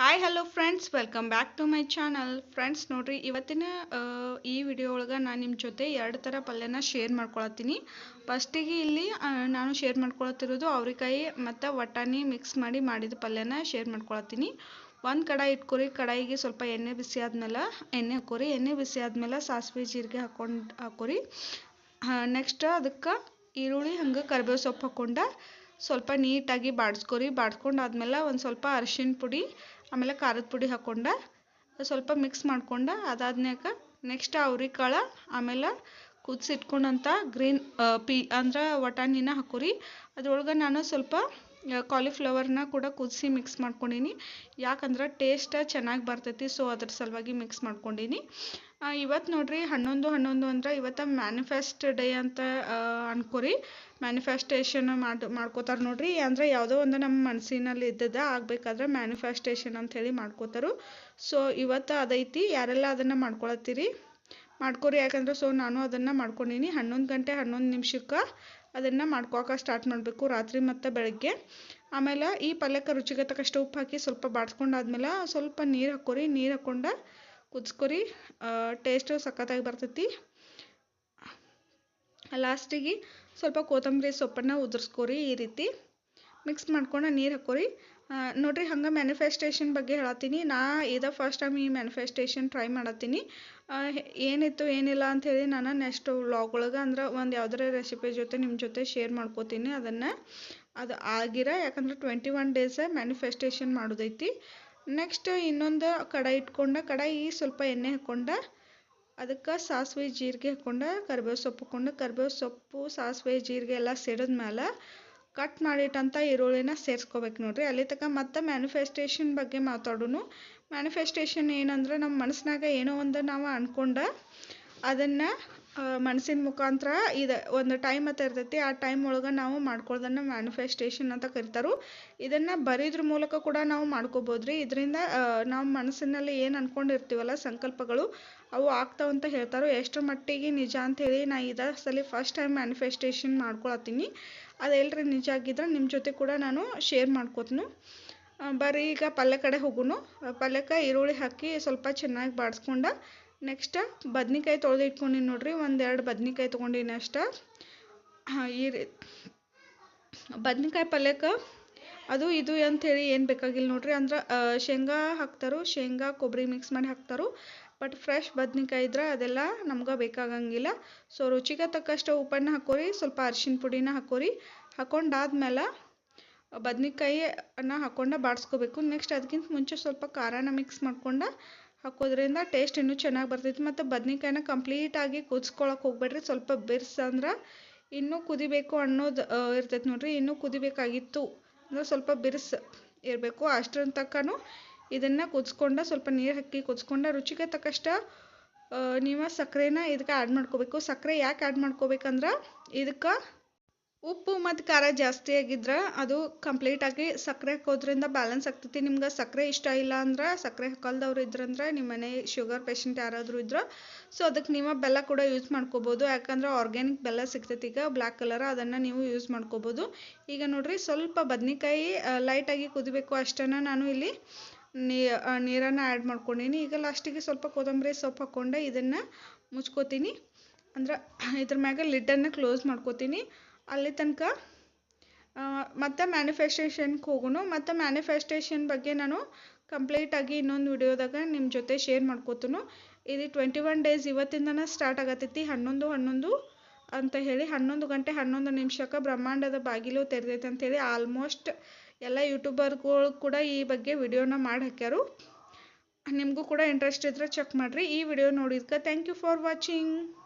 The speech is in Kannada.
Hi hello friends welcome back to my channel friends ನೋಡ್ರಿ, ಇವತ್ತಿನ ಈ ವಿಡಿಯೋ ಒಳಗೆ ನಾನು ನಿಮ್ಮ ಜೊತೆ ಎರಡು ಥರ ಪಲ್ಯನ ಶೇರ್ ಮಾಡ್ಕೊಳತ್ತೀನಿ. ಫಸ್ಟಿಗೆ ಇಲ್ಲಿ ನಾನು ಶೇರ್ ಮಾಡ್ಕೊಳತ್ತಿರೋದು ಅವ್ರಿಕಾಯಿ ಮತ್ತು ವಟಾಣಿ ಮಿಕ್ಸ್ ಮಾಡಿ ಮಾಡಿದ ಪಲ್ಯನ ಶೇರ್ ಮಾಡ್ಕೊಳತ್ತೀನಿ. ಒಂದು ಕಡಾಯಿ ಇಟ್ಕೊರಿ, ಕಡಾಯಿಗೆ ಸ್ವಲ್ಪ ಎಣ್ಣೆ ಬಿಸಿ ಆದ್ಮೇಲೆ, ಎಣ್ಣೆ ಹಾಕೋರಿ. ಎಣ್ಣೆ ಬಿಸಿ ಆದಮೇಲೆ ಸಾಸಿವೆ, ಜೀರಿಗೆ ಹಾಕೊಂಡು ಹಾಕೋರಿ. ನೆಕ್ಸ್ಟ್ ಅದಕ್ಕೆ ಈರುಳ್ಳಿ, ಹಂಗೆ ಕರಿಬೇವು ಸೊಪ್ಪು ಹಾಕೊಂಡ ಸ್ವಲ್ಪ ನೀಟಾಗಿ ಬಾಡಿಸ್ಕೊರಿ. ಬಾಡ್ಸ್ಕೊಂಡು ಆದ್ಮೇಲೆ ಒಂದು ಸ್ವಲ್ಪ ಅರಿಶಿನ ಪುಡಿ ಆಮೇಲೆ ಖಾರದ ಪುಡಿ ಹಾಕೊಂಡ, ಸ್ವಲ್ಪ ಮಿಕ್ಸ್ ಮಾಡ್ಕೊಂಡ, ಅದಾದ್ಮ್ಯಾಕ ನೆಕ್ಸ್ಟ್ ಅವ್ರಿಕಾಳು ಆಮೇಲೆ ಕುದಿಸಿಟ್ಕೊಂಡಂಥ ಗ್ರೀನ್ ಪೀ, ಅಂದ್ರೆ ವಟಾಣಿನ ಹಾಕೋರಿ. ಅದ್ರೊಳಗೆ ನಾನು ಸ್ವಲ್ಪ ಕಾಲಿಫ್ಲವರ್ನ ಕೂಡ ಕುದಿಸಿ ಮಿಕ್ಸ್ ಮಾಡ್ಕೊಂಡೀನಿ. ಯಾಕಂದ್ರೆ ಟೇಸ್ಟ ಚೆನ್ನಾಗಿ ಬರ್ತೈತಿ ಸೊ ಅದ್ರ ಸಲುವಾಗಿ ಮಿಕ್ಸ್ ಮಾಡ್ಕೊಂಡೀನಿ. ಇವತ್ತು ನೋಡಿರಿ ಹನ್ನೊಂದು ಹನ್ನೊಂದು ಅಂದ್ರೆ ಇವತ್ತು ಮ್ಯಾನಿಫೆಸ್ಟ್ ಡೇ ಅಂತ ಅನ್ಕೋರಿ. ಮ್ಯಾನಿಫೆಸ್ಟೇಷನ್ ಮಾಡಿ, ಮಾಡ್ಕೋತಾರೆ ನೋಡ್ರಿ. ಅಂದ್ರೆ ಯಾವುದೋ ಒಂದು ನಮ್ಮ ಮನಸ್ಸಿನಲ್ಲಿ ಇದ್ದದ ಆಗಬೇಕಾದ್ರೆ ಮ್ಯಾನಿಫೆಸ್ಟೇಷನ್ ಅಂತ ಹೇಳಿ ಮಾಡ್ಕೋತಾರು. ಸೊ ಇವತ್ತು ಅದೈತಿ. ಯಾರೆಲ್ಲ ಅದನ್ನು ಮಾಡ್ಕೊಳತ್ತೀರಿ? ಮಾಡ್ಕೊರಿ ಯಾಕಂದ್ರೆ ಸೊ ನಾನು ಅದನ್ನು ಮಾಡ್ಕೊಂಡೀನಿ. ಹನ್ನೊಂದು ಗಂಟೆ ಹನ್ನೊಂದು ನಿಮಿಷಕ್ಕೆ ಅದನ್ನು ಮಾಡ್ಕೊಳಕ್ಕೆ ಸ್ಟಾರ್ಟ್ ಮಾಡಬೇಕು ರಾತ್ರಿ ಮತ್ತು ಬೆಳಗ್ಗೆ. ಆಮೇಲೆ ಈ ಪಲ್ಯಕ್ಕೆ ರುಚಿಗೆ ತಕ್ಕಷ್ಟು ಉಪ್ಪು ಹಾಕಿ ಸ್ವಲ್ಪ ಬಾಡ್ಸ್ಕೊಂಡಾದ್ಮೇಲೆ ಸ್ವಲ್ಪ ನೀರು ಹಾಕೋರಿ. ನೀರು ಹಾಕೊಂಡ ಕುದಿಸ್ಕೊರಿ. ಟೇಸ್ಟು ಸಖತ್ತಾಗಿ ಬರ್ತೈತಿ. ಲಾಸ್ಟಿಗೆ ಸ್ವಲ್ಪ ಕೊತ್ತಂಬರಿ ಸೊಪ್ಪನ್ನು ಉದುರಿಸ್ಕೊರಿ ಈ ರೀತಿ. ಮಿಕ್ಸ್ ಮಾಡ್ಕೊಂಡು ನೀರು ಹಾಕೋರಿ. ನೋಡ್ರಿ ಹಂಗೆ ಮ್ಯಾನಿಫೆಸ್ಟೇಷನ್ ಬಗ್ಗೆ ಹೇಳತ್ತೀನಿ. ನಾ ಇದ ಫಸ್ಟ್ ಟೈಮ್ ಈ ಮ್ಯಾನಿಫೆಸ್ಟೇಷನ್ ಟ್ರೈ ಮಾಡತ್ತೀನಿ. ಏನಿತ್ತು, ಏನಿಲ್ಲ ಅಂಥೇಳಿ ನಾನು ನೆಕ್ಸ್ಟ್ ವ್ಲಾಗ್ ಒಳಗೆ ಅಂದ್ರೆ ಒಂದು ಯಾವ್ದಾರ ರೆಸಿಪಿ ಜೊತೆ ನಿಮ್ಮ ಜೊತೆ ಶೇರ್ ಮಾಡ್ಕೋತೀನಿ. ಅದನ್ನು ಅದು ಆಗಿರ, ಯಾಕಂದ್ರೆ ಟ್ವೆಂಟಿ ಒನ್ ಡೇಸ ಮ್ಯಾನಿಫೆಸ್ಟೇಷನ್ ಮಾಡೋದೈತಿ. ನೆಕ್ಸ್ಟ್ ಇನ್ನೊಂದು ಕಡಾಯಿ ಇಟ್ಕೊಂಡ, ಕಡಾಯಿ ಸ್ವಲ್ಪ ಎಣ್ಣೆ ಹಾಕೊಂಡ, ಅದಕ್ಕೆ ಸಾಸಿವೆ ಜೀರಿಗೆ ಹಾಕೊಂಡ, ಕರಿಬೇವು ಸೊಪ್ಪು ಹಾಕ್ಕೊಂಡು ಕರಿಬೇವು ಸೊಪ್ಪು, ಸಾಸಿವೆ ಜೀರಿಗೆ ಎಲ್ಲ ಸಿಡಿದ್ಮೇಲೆ ಕಟ್ ಮಾಡಿಟ್ಟಂಥ ಈರುಳ್ಳಿನ ಸೇರಿಸ್ಕೋಬೇಕು ನೋಡ್ರಿ. ಅಲ್ಲಿ ತನಕ ಮತ್ತೆ ಮ್ಯಾನಿಫೆಸ್ಟೇಷನ್ ಬಗ್ಗೆ ಮಾತಾಡೋನು. ಮ್ಯಾನಿಫೆಸ್ಟೇಷನ್ ಏನಂದ್ರೆ ನಮ್ಮ ಮನಸ್ಸಿನಾಗ ಏನೋ ಒಂದು ನಾವು ಅನ್ಕೊಂಡ ಅದನ್ನು ಮನಸ್ಸಿನ ಮುಖಾಂತರ ಇದು ಒಂದು ಟೈಮ್ ಅಂತ ಇರ್ತೈತಿ, ಆ ಟೈಮ್ ಒಳಗೆ ನಾವು ಮಾಡ್ಕೊಳ್ಳೋದನ್ನು ಮ್ಯಾನಿಫೆಸ್ಟೇಷನ್ ಅಂತ ಕರಿತಾರು. ಇದನ್ನು ಬರೀದ್ರ ಮೂಲಕ ಕೂಡ ನಾವು ಮಾಡ್ಕೋಬೋದು ರೀ ಇದರಿಂದ ನಾವು ಮನಸ್ಸಿನಲ್ಲಿ ಏನು ಅನ್ಕೊಂಡಿರ್ತೀವಲ್ಲ ಸಂಕಲ್ಪಗಳು, ಅವು ಆಗ್ತಾವಂತ ಹೇಳ್ತಾರೋ. ಎಷ್ಟರ ಮಟ್ಟಿಗೆ ನಿಜ ಅಂಥೇಳಿ ನಾ ಇದ ಸಲ ಫಸ್ಟ್ ಟೈಮ್ ಮ್ಯಾನಿಫೆಸ್ಟೇಷನ್ ಮಾಡ್ಕೊಳತ್ತೀನಿ. ಅದು ಎಲ್ರಿ ನಿಜ ಆಗಿದ್ರೆ ನಿಮ್ಮ ಜೊತೆ ಕೂಡ ನಾನು ಶೇರ್ ಮಾಡ್ಕೋತೀನಿ. ಬರ್ರಿ ಈಗ ಪಲ್ಯ ಕಡೆ ಹೋಗುನು. ಪಲ್ಯಕ್ಕೆ ಈರುಳ್ಳಿ ಹಾಕಿ ಸ್ವಲ್ಪ ಚೆನ್ನಾಗಿ ಬಾಡಿಸ್ಕೊಂಡ ನೆಕ್ಸ್ಟ್ ಬದ್ನಿಕಾಯಿ ತೊಳೆದು ಇಟ್ಕೊಂಡಿನಿ ನೋಡ್ರಿ, ಒಂದೆರಡು ಬದ್ನಿಕಾಯಿ ತೊಗೊಂಡಿನಿ ಅಷ್ಟೇ. ಈ ರೀ, ಬದ್ನಿಕಾಯಿ ಪಲ್ಯಕ್ಕೆ ಅದು ಇದು ಅಂಥೇಳಿ ಏನು ಬೇಕಾಗಿಲ್ಲ ನೋಡ್ರಿ. ಅಂದ್ರೆ ಶೇಂಗಾ ಹಾಕ್ತಾರೋ, ಶೇಂಗಾ ಕೊಬ್ಬರಿ ಮಿಕ್ಸ್ ಮಾಡಿ ಹಾಕ್ತಾರು. ಬಟ್ ಫ್ರೆಶ್ ಬದ್ನಿಕಾಯಿ ಇದ್ರೆ ಅದೆಲ್ಲ ನಮ್ಗೆ ಬೇಕಾಗಂಗಿಲ್ಲ. ಸೊ ರುಚಿಗೆ ತಕ್ಕಷ್ಟು ಉಪ್ಪನ್ನು ಹಾಕೋರಿ, ಸ್ವಲ್ಪ ಅರಿಶಿನ ಪುಡಿನ ಹಾಕೋರಿ. ಹಾಕೊಂಡಾದ್ಮೇಲೆ ಬದ್ನಿಕಾಯಿನ ಹಾಕೊಂಡು ಬಾಡಿಸ್ಕೋಬೇಕು. ನೆಕ್ಸ್ಟ್ ಅದಕ್ಕಿಂತ ಮುಂಚೆ ಸ್ವಲ್ಪ ಖಾರನ ಮಿಕ್ಸ್ ಮಾಡ್ಕೊಂಡು ಹಾಕೋದ್ರಿಂದ ಟೇಸ್ಟ್ ಇನ್ನೂ ಚೆನ್ನಾಗಿ ಬರ್ತೈತಿ ಮತ್ತು ಬದ್ನಿಕಾಯನ್ನ ಕಂಪ್ಲೀಟಾಗಿ ಕುದಿಸ್ಕೊಳಕ್ಕೆ ಹೋಗ್ಬೇಡ್ರಿ. ಸ್ವಲ್ಪ ಬಿರ್ಸಂದ್ರೆ ಇನ್ನೂ ಕುದಿಬೇಕು ಅನ್ನೋದು ಇರ್ತೈತೆ ನೋಡ್ರಿ. ಇನ್ನೂ ಕುದಿಬೇಕಾಗಿತ್ತು ಅಂದ್ರೆ ಸ್ವಲ್ಪ ಬಿರ್ಸ್ ಇರಬೇಕು. ಅಷ್ಟರ ತನಕನೂ ಇದನ್ನು ಕುದ್ಸ್ಕೊಂಡು ಸ್ವಲ್ಪ ನೀರು ಹಾಕಿ ಕುದ್ಸ್ಕೊಂಡು ರುಚಿಗೆ ತಕ್ಕಷ್ಟ ನೀವು ಸಕ್ಕರೆನ ಇದಕ್ಕೆ ಆ್ಯಡ್ ಮಾಡ್ಕೋಬೇಕು. ಸಕ್ಕರೆ ಯಾಕೆ ಆ್ಯಡ್ ಮಾಡ್ಕೋಬೇಕಂದ್ರೆ ಇದಕ್ಕೆ ಉಪ್ಪು ಮತ್ತು ಖಾರ ಜಾಸ್ತಿ ಆಗಿದ್ರೆ ಅದು ಕಂಪ್ಲೀಟಾಗಿ ಸಕ್ಕರೆ ಹಾಕೋದ್ರಿಂದ ಬ್ಯಾಲೆನ್ಸ್ ಆಗ್ತೈತಿ. ನಿಮ್ಗೆ ಸಕ್ಕರೆ ಇಷ್ಟ ಇಲ್ಲ ಅಂದ್ರೆ ಸಕ್ಕರೆ ಹಾಕಲ್ದವ್ರು ಇದ್ರಂದ್ರೆ ನಿಮ್ಮ ಮನೆ ಶುಗರ್ ಪೇಷಂಟ್ ಯಾರಾದರೂ ಇದ್ರೆ ಸೊ ಅದಕ್ಕೆ ನೀವು ಬೆಲ್ಲ ಕೂಡ ಯೂಸ್ ಮಾಡ್ಕೋಬೋದು. ಯಾಕಂದ್ರೆ ಆರ್ಗ್ಯಾನಿಕ್ ಬೆಲ್ಲ ಸಿಗ್ತೈತಿ. ಈಗ ಬ್ಲ್ಯಾಕ್ ಕಲರ್ ಅದನ್ನು ನೀವು ಯೂಸ್ ಮಾಡ್ಕೋಬೋದು. ಈಗ ನೋಡಿರಿ ಸ್ವಲ್ಪ ಬದ್ನಿಕಾಯಿ ಲೈಟಾಗಿ ಕುದಿಬೇಕು ಅಷ್ಟನ್ನು ನಾನು ಇಲ್ಲಿ ನೀ ನೀರನ್ನು ಆ್ಯಡ್ ಮಾಡ್ಕೊಂಡೀನಿ. ಈಗ ಲಾಸ್ಟಿಗೆ ಸ್ವಲ್ಪ ಕೊತ್ತಂಬರಿ ಸೊಪ್ಪು ಹಾಕ್ಕೊಂಡೆ ಇದನ್ನು ಮುಚ್ಕೋತೀನಿ. ಅಂದ್ರೆ ಇದ್ರ ಮ್ಯಾಗ ಲಿಡ್ಡನ್ನು ಕ್ಲೋಸ್ ಮಾಡ್ಕೋತೀನಿ. ಅಲ್ಲಿ ತನಕ ಮತ್ತೆ ಮ್ಯಾನಿಫೆಸ್ಟೇಷನ್ಗೆ ಹೋಗೋಣ ಮತ್ತು ಮ್ಯಾನಿಫೆಸ್ಟೇಷನ್ ಬಗ್ಗೆ ನಾನು ಕಂಪ್ಲೀಟಾಗಿ ಇನ್ನೊಂದು ವಿಡಿಯೋದಾಗ ನಿಮ್ಮ ಜೊತೆ ಶೇರ್ ಮಾಡ್ಕೋತೀನಿ. ಇದು ಟ್ವೆಂಟಿ ಒನ್ ಡೇಸ್ ಇವತ್ತಿಂದನೇ ಸ್ಟಾರ್ಟ್ ಆಗತ್ತೈತಿ ಹನ್ನೊಂದು ಹನ್ನೊಂದು ಅಂತ ಹೇಳಿ ಹನ್ನೊಂದು ಗಂಟೆ ಹನ್ನೊಂದು ನಿಮಿಷಕ್ಕೆ ಬ್ರಹ್ಮಾಂಡದ ಬಾಗಿಲು ತೆರೆದೈತೆ ಅಂತೇಳಿ ಆಲ್ಮೋಸ್ಟ್ ಎಲ್ಲ ಯೂಟ್ಯೂಬರ್ಗಳು ಕೂಡ ಈ ಬಗ್ಗೆ ವಿಡಿಯೋನ ಮಾಡಿ ಹಾಕ್ಯಾರು. ನಿಮಗೂ ಕೂಡ ಇಂಟ್ರೆಸ್ಟ್ ಇದ್ದರೆ ಚೆಕ್ ಮಾಡಿರಿ. ಈ ವಿಡಿಯೋ ನೋಡಿದ್ಕೆ ಥ್ಯಾಂಕ್ ಯು ಫಾರ್ ವಾಚಿಂಗ್